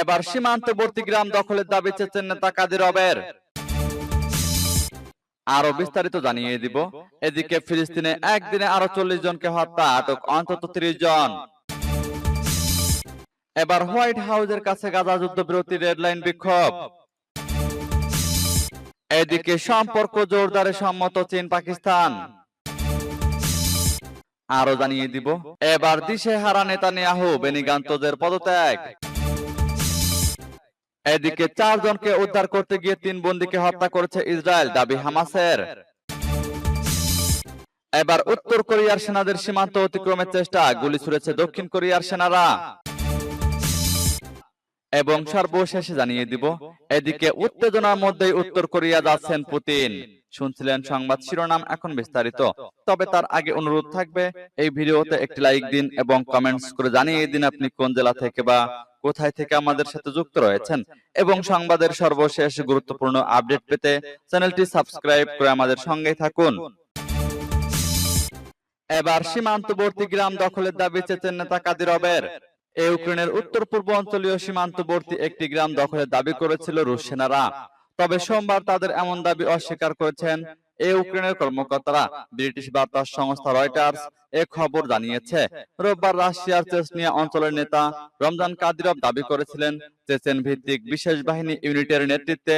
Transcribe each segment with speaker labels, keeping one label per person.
Speaker 1: এবার সীমান্তবর্তী গ্রাম দখলের দাবি চেয়েছেন নেতা কাদের অবের আরো বিস্তারিত জানিয়ে দিব এদিকে ফিলিস্তিনে একদিনে আরো চল্লিশ জনকে হত্যা আটক অন্তত ত্রিশ জন এবার হোয়াইট হাউসের কাছে গাজা যুদ্ধ যুদ্ধবিরতি রেডলাইন বিক্ষোভ এদিকে সম্পর্ক জোরদারে সম্মত চীন পাকিস্তান আরো জানিয়ে দিব এবার দিশে হারা দিশেহারা নেতানিয়াহু বেনিগান্তদের পদত্যাগ এদিকে চারজনকে উদ্ধার করতে গিয়ে তিন বন্দীকে হত্যা করেছে ইসরায়েল দাবি হামাসের এবার উত্তর কোরিয়ার সেনাদের সীমান্ত অতিক্রমের চেষ্টা গুলি ছুড়েছে দক্ষিণ কোরিয়ার সেনারা এবং সর্বশেষে জানিয়ে দিব এদিকে উত্তেজনার মধ্যেই উত্তর কোরিয়া যাচ্ছেন পুতিন শুনছিলেন সংবাদ শিরোনাম এখন বিস্তারিত তবে তার আগে অনুরোধ থাকবে এই ভিডিওতে একটি লাইক দিন এবং কমেন্টস করে জানিয়ে দিন আপনি কোন জেলা থেকে বা কোথায় থেকে আমাদের সাথে যুক্ত রয়েছেন এবং সংবাদের সর্বশেষ গুরুত্বপূর্ণ আপডেট পেতে চ্যানেলটি সাবস্ক্রাইব করে আমাদের সঙ্গে থাকুন এবার সীমান্তবর্তী গ্রাম দখলের দাবি চেচেন নেতা কাদিরবের ইউক্রেনের উত্তর পূর্ব অঞ্চলীয় সীমান্তবর্তী একটি গ্রাম দখলের দাবি করেছিল রুশ সেনারা তবে সোমবার তাদের এমন দাবি অস্বীকার করেছেন এ ইউক্রেনের কর্মকর্তারা ব্রিটিশ বার্তা সংস্থা রয়টার্স এ খবর জানিয়েছে রোববার রাশিয়ার চেসনিয়া অঞ্চলের নেতা রমজান কাদিরব দাবি করেছিলেন চেচেন ভিত্তিক বিশেষ বাহিনী ইউনিটের নেতৃত্বে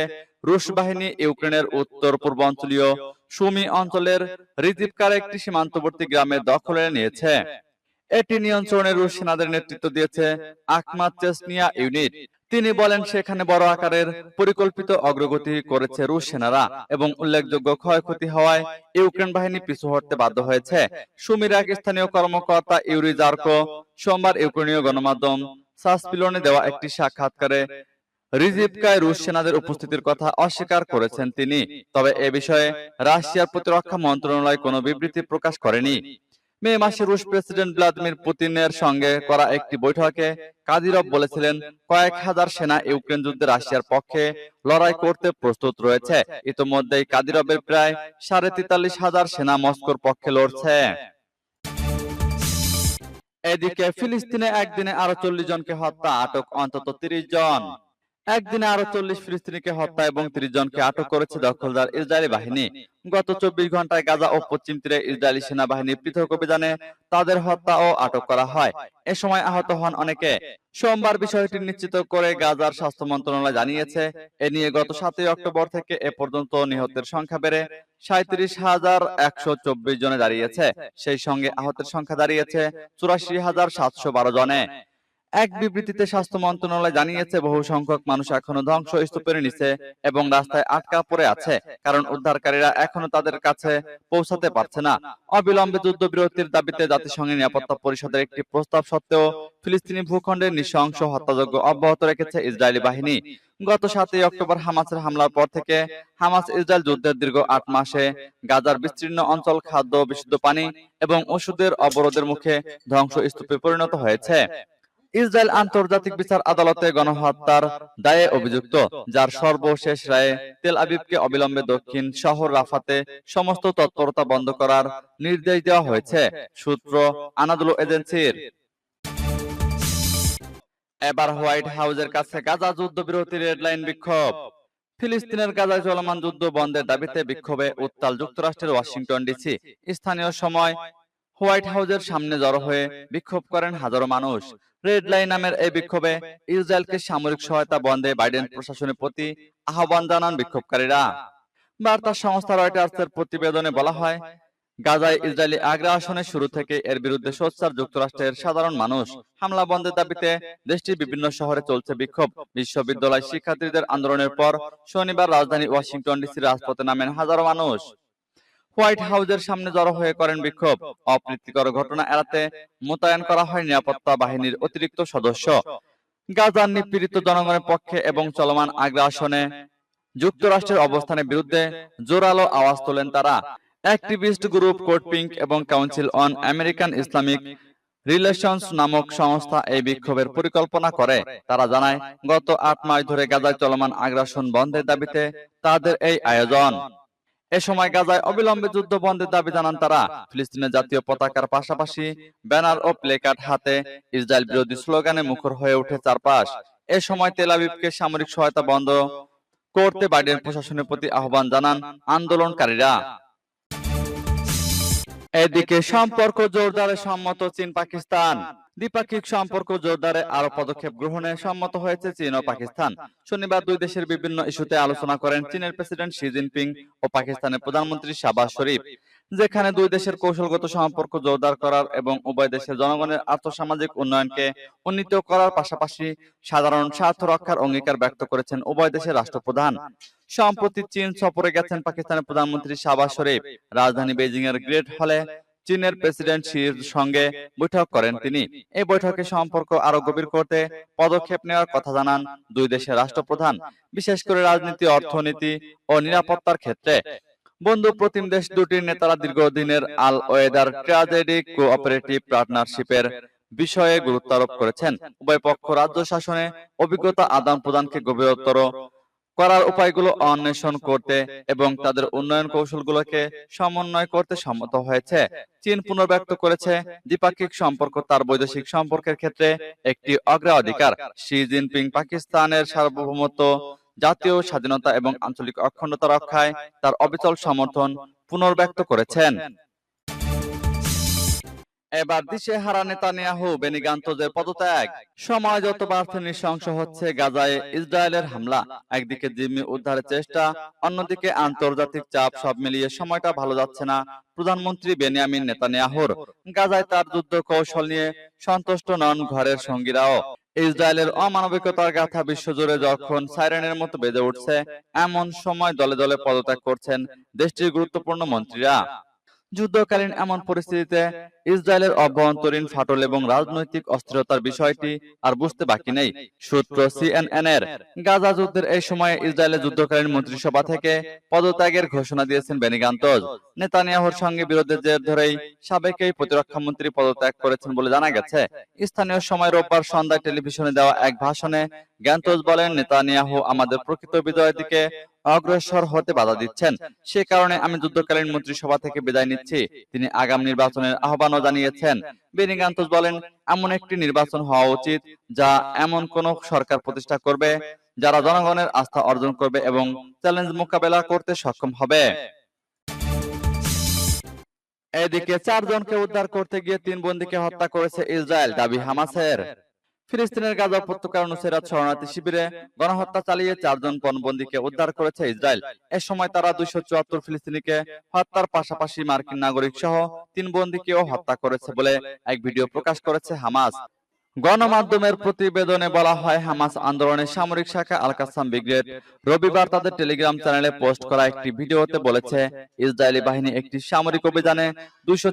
Speaker 1: রুশ বাহিনী ইউক্রেনের উত্তর পূর্বাঞ্চলীয় সুমি অঞ্চলের রিজিপকার একটি সীমান্তবর্তী গ্রামে দখলে নিয়েছে এটি নিয়ন্ত্রণে রুশ সেনাদের নেতৃত্ব দিয়েছে আকমাদ চেসনিয়া ইউনিট তিনি বলেন সেখানে বড় আকারের পরিকল্পিত অগ্রগতি করেছে রুশ সেনারা এবং উল্লেখযোগ্য ক্ষয়ক্ষতি হওয়ায় ইউক্রেন বাহিনী পিছু হটতে বাধ্য হয়েছে সুমির এক স্থানীয় কর্মকর্তা ইউরি জার্কো সোমবার ইউক্রেনীয় গণমাধ্যম সাসপিলনে দেওয়া একটি সাক্ষাৎকারে রিজিপকায় রুশ সেনাদের উপস্থিতির কথা অস্বীকার করেছেন তিনি তবে এ বিষয়ে রাশিয়ার প্রতিরক্ষা মন্ত্রণালয় কোনো বিবৃতি প্রকাশ করেনি মে মাসে রুশ প্রেসিডেন্ট ভ্লাদিমির পুতিনের সঙ্গে করা একটি বৈঠকে কাদিরভ বলেছিলেন কয়েক হাজার সেনা ইউক্রেন যুদ্ধে রাশিয়ার পক্ষে লড়াই করতে প্রস্তুত রয়েছে ইতিমধ্যেই কাদিরভের প্রায় সাড়ে তেতাল্লিশ হাজার সেনা মস্কোর পক্ষে লড়ছে এদিকে ফিলিস্তিনে একদিনে আরো চল্লিশ জনকে হত্যা আটক অন্তত তিরিশ জন একদিনে আরো চল্লিশ ফিলিস্তিনিকে হত্যা এবং ত্রিশ জনকে আটক করেছে দখলদার ইসরায়েলি বাহিনী গত চব্বিশ ঘন্টায় গাজা ও পশ্চিম তীরে ইসরায়েলি সেনাবাহিনী পৃথক অভিযানে তাদের হত্যা ও আটক করা হয় এ সময় আহত হন অনেকে সোমবার বিষয়টি নিশ্চিত করে গাজার স্বাস্থ্য মন্ত্রণালয় জানিয়েছে এ নিয়ে গত সাতই অক্টোবর থেকে এ পর্যন্ত নিহতের সংখ্যা বেড়ে সাঁত্রিশ হাজার একশো চব্বিশ জনে দাঁড়িয়েছে সেই সঙ্গে আহতের সংখ্যা দাঁড়িয়েছে চুরাশি হাজার সাতশো বারো জনে এক বিবৃতিতে স্বাস্থ্য মন্ত্রণালয় জানিয়েছে বহু সংখ্যক মানুষ এখনো ধ্বংস স্তূপের নিচে এবং রাস্তায় আটকা পড়ে আছে কারণ উদ্ধারকারীরা এখনো তাদের কাছে পৌঁছাতে পারছে না অবিলম্বে যুদ্ধবিরতির দাবিতে জাতিসংঘের নিরাপত্তা পরিষদের একটি প্রস্তাব সত্ত্বেও ফিলিস্তিনি ভূখণ্ডের নৃশংস হত্যাযজ্ঞ অব্যাহত রেখেছে ইসরায়েলি বাহিনী গত সাতই অক্টোবর হামাসের হামলার পর থেকে হামাস ইসরায়েল যুদ্ধের দীর্ঘ আট মাসে গাজার বিস্তীর্ণ অঞ্চল খাদ্য বিশুদ্ধ পানি এবং ওষুধের অবরোধের মুখে ধ্বংসস্তূপে পরিণত হয়েছে ইসরায়েল আন্তর্জাতিক বিচার আদালতে গণহত্যার দায়ে অভিযুক্ত যার সর্বশেষ রায়ে তেল আবিবকে অবিলম্বে দক্ষিণ শহর রাফাতে সমস্ত তৎপরতা বন্ধ করার নির্দেশ দেওয়া হয়েছে সূত্র আনাদুলো এজেন্সির এবার হোয়াইট হাউজের কাছে গাজা যুদ্ধবিরতির রেডলাইন বিক্ষোভ ফিলিস্তিনের গাজায় চলমান যুদ্ধ বন্ধের দাবিতে বিক্ষোভে উত্তাল যুক্তরাষ্ট্রের ওয়াশিংটন ডিসি স্থানীয় সময় হোয়াইট হাউজের সামনে জড়ো হয়ে বিক্ষোভ করেন হাজারো মানুষ রেড লাইন নামের এই বিক্ষোভে ইসরায়েলকে সামরিক সহায়তা বন্ধে বাইডেন প্রশাসনের প্রতি আহ্বান জানান বিক্ষোভকারীরা বার্তা সংস্থা রয়টার্সের প্রতিবেদনে বলা হয় গাজায় ইসরায়েলি আগ্রাসনের শুরু থেকে এর বিরুদ্ধে সোচ্চার যুক্তরাষ্ট্রের সাধারণ মানুষ হামলা বন্ধের দাবিতে দেশটির বিভিন্ন শহরে চলছে বিক্ষোভ বিশ্ববিদ্যালয় শিক্ষার্থীদের আন্দোলনের পর শনিবার রাজধানী ওয়াশিংটন ডিসির রাজপথে নামেন হাজারো মানুষ হোয়াইট হাউসের সামনে জড়ো হয়ে করেন বিক্ষোভ অপ্রীতিকর ঘটনা এড়াতে মোতায়েন করা হয় নিরাপত্তা বাহিনীর অতিরিক্ত সদস্য গাজার নিপীড়িত জনগণের পক্ষে এবং চলমান আগ্রাসনে যুক্তরাষ্ট্রের অবস্থানের বিরুদ্ধে জোরালো আওয়াজ তোলেন তারা অ্যাক্টিভিস্ট গ্রুপ কোড পিঙ্ক এবং council on American Islamic relations নামক সংস্থা এই বিক্ষোভের পরিকল্পনা করে তারা জানায় গত আট মাস ধরে গাজায় চলমান আগ্রাসন বন্ধের দাবিতে তাদের এই আয়োজন এ সময় গাজায় অবিলম্বে যুদ্ধ বন্ধের দাবি জানান তারা ফিলিস্তিনের জাতীয় পতাকার পাশাপাশি ব্যানার ও প্লেকার্ড হাতে ইসরায়েল বিরোধী স্লোগানে মুখর হয়ে ওঠে চারপাশ এ সময় তেল আবিবকে সামরিক সহায়তা বন্ধ করতে বাইডেন প্রশাসনের প্রতি আহ্বান জানান আন্দোলনকারীরা এদিকে সম্পর্ক জোরদারে সম্মত চীন পাকিস্তান দ্বিপাক্ষিক সম্পর্ক জোরদারে আরো পদক্ষেপ গ্রহণে সম্মত হয়েছে চীন ও পাকিস্তান শনিবার দুই দেশের বিভিন্ন ইস্যুতে আলোচনা করেন চীনের প্রেসিডেন্ট শি জিনপিং ও পাকিস্তানের প্রধানমন্ত্রী শাহবাজ শরীফ যেখানে দুই দেশের কৌশলগত সম্পর্ক জোরদার করার এবং উভয় দেশের জনগণের আর্থসামাজিক উন্নয়নকে উন্নীত করার পাশাপাশি সাধারণ স্বার্থ রক্ষার অঙ্গীকার ব্যক্ত করেছেন উভয় দেশের রাষ্ট্রপ্রধান সম্প্রতি চীন সফরে গেছেন পাকিস্তানের প্রধানমন্ত্রী শাহবাজ শরীফ রাজধানী বেজিং এর গ্রেট হলে চীনের প্রেসিডেন্ট শির সঙ্গে বৈঠক করেন তিনি এই বৈঠকে সম্পর্ক আরো গভীর করতে পদক্ষেপ নেওয়ার কথা জানান দুই দেশের রাষ্ট্রপ্রধান বিশেষ করে রাজনীতি অর্থনীতি ও নিরাপত্তার ক্ষেত্রে বন্ধু প্রতিম দেশ দুটির নেতারা দীর্ঘদিনের আল ওয়েদার ট্রাজেডিক কোঅপারেটিভ পার্টনারশিপের বিষয়ে গুরুত্ব আরোপ করেছেন উভয় পক্ষ রাজ্য শাসনে অভিজ্ঞতা আদান প্রদানকে গভীরতর করার উপায়গুলো অন্বেষণ করতে এবং তাদের উন্নয়ন কৌশলগুলোকে সমন্বয় করতে সম্মত হয়েছে চীন পুনর্ব্যক্ত করেছে দ্বিপাক্ষিক সম্পর্ক তার বৈদেশিক সম্পর্কের ক্ষেত্রে একটি অগ্রাধিকার শি জিনপিং পাকিস্তানের সার্বভৌমত্ব জাতীয় স্বাধীনতা এবং আঞ্চলিক অখণ্ডতা রক্ষায় তার অবিচল সমর্থন পুনর্ব্যক্ত করেছেন এবার হারা নেতানিয়াহু বেনি গান্তজের পদত্যাগ সমাজ যত নৃশংস হচ্ছে গাজায় ইসরায়েলের হামলা একদিকে জিম্মি উদ্ধারের চেষ্টা অন্যদিকে আন্তর্জাতিক চাপ সব মিলিয়ে সময়টা ভালো যাচ্ছে না প্রধানমন্ত্রী বেনিয়ামিন নেতানিয়াহুর গাজায় তার যুদ্ধ কৌশল নিয়ে সন্তুষ্ট নন ঘরের সঙ্গীরাও ইসরায়েলের অমানবিকতার গাথা বিশ্বজুড়ে যখন সাইরেনের মতো বেজে উঠছে এমন সময় দলে দলে পদত্যাগ করছেন দেশটির গুরুত্বপূর্ণ মন্ত্রীরা যুদ্ধকালীন এমন পরিস্থিতিতে ইসরায়েলের অভ্যন্তরীণ ফাটল এবং রাজনৈতিক অস্থিরতার বিষয়টি আর বুঝতে বাকি নেই সূত্র সিএনএন এর গাজা যুদ্ধের এই সময়ে ইসরায়েলের যুদ্ধকালীন মন্ত্রিসভা থেকে পদত্যাগের ঘোষণা দিয়েছেন বেনিগান্তজ নেতানিয়াহুর সঙ্গে বিরোধের জের ধরেই সাবেক প্রতিরক্ষা মন্ত্রী পদত্যাগ করেছেন বলে জানা গেছে স্থানীয় সময় রোববার সন্ধ্যায় টেলিভিশনে দেওয়া এক ভাষণে জ্ঞান্তজ বলেন নেতানিয়াহু আমাদের প্রকৃত বিজয়ের দিকে অগ্রসর হতে বাধা দিচ্ছেন সে কারণে আমি যুদ্ধকালীন মন্ত্রিসভা থেকে বিদায় নিচ্ছি তিনি আগাম নির্বাচনের আহ্বান আহ্বানও জানিয়েছেন বেনিগান্তোস বলেন এমন একটি নির্বাচন হওয়া উচিত যা এমন কোন সরকার প্রতিষ্ঠা করবে যারা জনগণের আস্থা অর্জন করবে এবং চ্যালেঞ্জ মোকাবেলা করতে সক্ষম হবে এদিকে চারজনকে উদ্ধার করতে গিয়ে তিন বন্দীকে হত্যা করেছে ইসরায়েল দাবি হামাসের ফিলিস্তিনের গাজা উপত্যকার অনুসারীরা শরণার্থী শিবিরে গণহত্যা চালিয়ে চারজন পণবন্দীকে উদ্ধার করেছে ইসরায়েল এ সময় তারা দুইশো চুয়াত্তর ফিলিস্তিনিকে হত্যার পাশাপাশি মার্কিন নাগরিক সহ তিন বন্দীকেও হত্যা করেছে বলে এক ভিডিও প্রকাশ করেছে হামাস গণমাধ্যমের প্রতিবেদনে বলা হয় হামাস আন্দোলনের সামরিক শাখা আল কাসাম ব্রিগেড রবিবার তাদের টেলিগ্রাম চ্যানেলে পোস্ট করা একটি ভিডিওতে বলেছে ইসরায়েলি বাহিনী একটি সামরিক অভিযানে দুইশো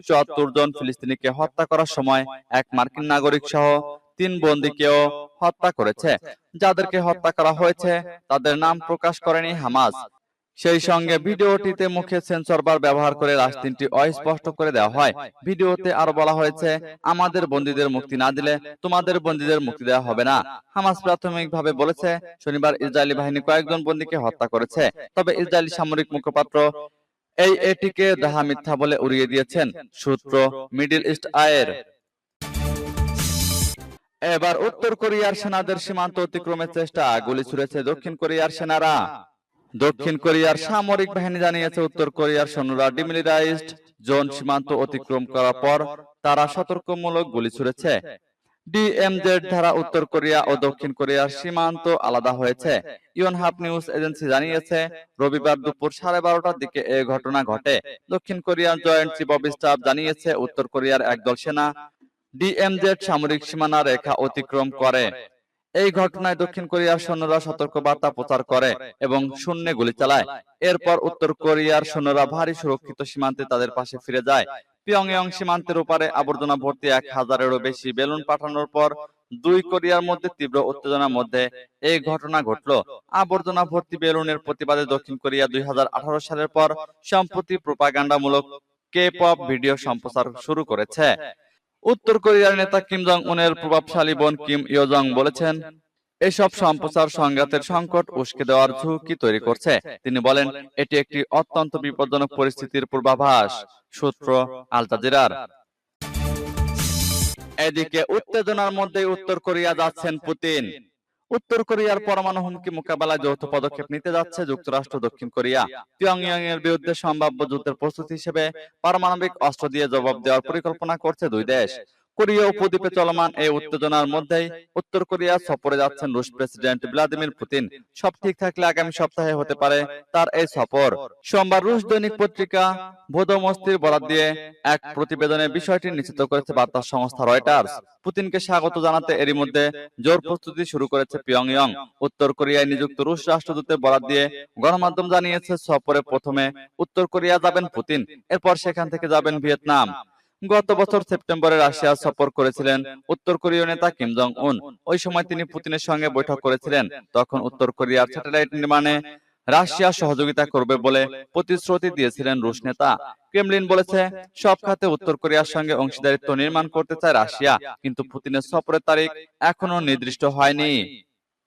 Speaker 1: জন ফিলিস্তিনিকে হত্যা করার সময় এক মার্কিন নাগরিক সহ তিন বন্দীকেও হত্যা করেছে যাদেরকে হত্যা করা হয়েছে তাদের নাম প্রকাশ করেনি হামাজ সেই সঙ্গে ভিডিওটিতে মুখে সেন্সর বার ব্যবহার করে তিনটি অস্পষ্ট করে দেওয়া হয় ভিডিওতে আরো বলা হয়েছে আমাদের বন্দীদের মুক্তি না দিলে তোমাদের বন্দীদের মুক্তি দেওয়া হবে না হামাস প্রাথমিকভাবে বলেছে শনিবার ইসরায়েলি বাহিনী কয়েকজন বন্দীকে হত্যা করেছে তবে ইসরায়েলি সামরিক মুখপাত্র এই এটিকে দাহা মিথ্যা বলে উড়িয়ে দিয়েছেন সূত্র মিডিল ইস্ট আয়ের এবার উত্তর কোরিয়ার সেনাদের সীমান্ত অতিক্রমের চেষ্টা গুলি ছুড়েছে দক্ষিণ কোরিয়ার সেনারা দক্ষিণ কোরিয়ার সামরিক বাহিনী জানিয়েছে উত্তর কোরিয়ার সৈন্যরা ডিমিলিটারাইজড জোন সীমান্ত অতিক্রম করার পর তারা সতর্কমূলক গুলি ছুড়েছে ডিএমজেড ধারা উত্তর কোরিয়া ও দক্ষিণ কোরিয়ার সীমান্ত আলাদা হয়েছে হাফ নিউজ এজেন্সি জানিয়েছে রবিবার দুপুর সাড়ে বারোটার দিকে এ ঘটনা ঘটে দক্ষিণ কোরিয়ার জয়েন্ট চিফ অফ স্টাফ জানিয়েছে উত্তর কোরিয়ার একদল সেনা ডিএমজেড সামরিক সীমানা রেখা অতিক্রম করে এই ঘটনায় দক্ষিণ কোরিয়ার সৈন্যরা সতর্কবার্তা প্রচার করে এবং শূন্য গুলি চালায় এরপর উত্তর কোরিয়ার সৈন্যরা ভারী সুরক্ষিত সীমান্তে তাদের পাশে ফিরে যায় পিয়ংয়ং সীমান্তের উপরে আবর্জনা ভর্তি এক হাজারেরও বেশি বেলুন পাঠানোর পর দুই কোরিয়ার মধ্যে তীব্র উত্তেজনার মধ্যে এই ঘটনা ঘটল আবর্জনা ভর্তি বেলুনের প্রতিবাদে দক্ষিণ কোরিয়া দুই সালের পর সম্প্রতি প্রোপাগান্ডামূলক কে পপ ভিডিও সম্প্রচার শুরু করেছে উত্তর কোরিয়ার নেতা কিম জং উনের প্রভাবশালী বোন কিম ইয়জং বলেছেন এসব সম্প্রচার সংঘাতের সংকট উস্কে দেওয়ার ঝুঁকি তৈরি করছে তিনি বলেন এটি একটি অত্যন্ত বিপজ্জনক পরিস্থিতির পূর্বাভাস সূত্র আলতাজিরার এদিকে উত্তেজনার মধ্যে উত্তর কোরিয়া যাচ্ছেন পুতিন উত্তর কোরিয়ার পরমাণু হুমকি মোকাবেলায় যৌথ পদক্ষেপ নিতে যাচ্ছে যুক্তরাষ্ট্র দক্ষিণ কোরিয়া পিয়ংইয়ং এর বিরুদ্ধে সম্ভাব্য যুদ্ধের প্রস্তুতি হিসেবে পারমাণবিক অস্ত্র দিয়ে জবাব দেওয়ার পরিকল্পনা করছে দুই দেশ কোরিয়া উপদ্বীপে চলমান এই উত্তেজনার মধ্যেই উত্তর কোরিয়া সফরে যাচ্ছেন রুশ প্রেসিডেন্ট ভ্লাদিমির পুতিন সব ঠিক থাকলে আগামী সপ্তাহে হতে পারে তার এই সফর সোমবার রুশ দৈনিক পত্রিকা ভোদমস্তির বরাদ দিয়ে এক প্রতিবেদনে বিষয়টি নিশ্চিত করেছে বার্তা সংস্থা রয়টার্স পুতিনকে স্বাগত জানাতে এরই মধ্যে জোর প্রস্তুতি শুরু করেছে পিয়ংইয়ং উত্তর কোরিয়ায় নিযুক্ত রুশ রাষ্ট্রদূতের বরাদ দিয়ে গণমাধ্যম জানিয়েছে সফরে প্রথমে উত্তর কোরিয়া যাবেন পুতিন এরপর সেখান থেকে যাবেন ভিয়েতনাম গত বছর সেপ্টেম্বরে রাশিয়া সফর করেছিলেন উত্তর কোরীয় নেতা কিম জং উন ওই সময় তিনি পুতিনের সঙ্গে বৈঠক করেছিলেন তখন উত্তর কোরিয়ার স্যাটেলাইট নির্মাণে রাশিয়া সহযোগিতা করবে বলে প্রতিশ্রুতি দিয়েছিলেন রুশ নেতা ক্রেমলিন বলেছে সব খাতে উত্তর কোরিয়ার সঙ্গে অংশীদারিত্ব নির্মাণ করতে চায় রাশিয়া কিন্তু পুতিনের সফরের তারিখ এখনো নির্দিষ্ট হয়নি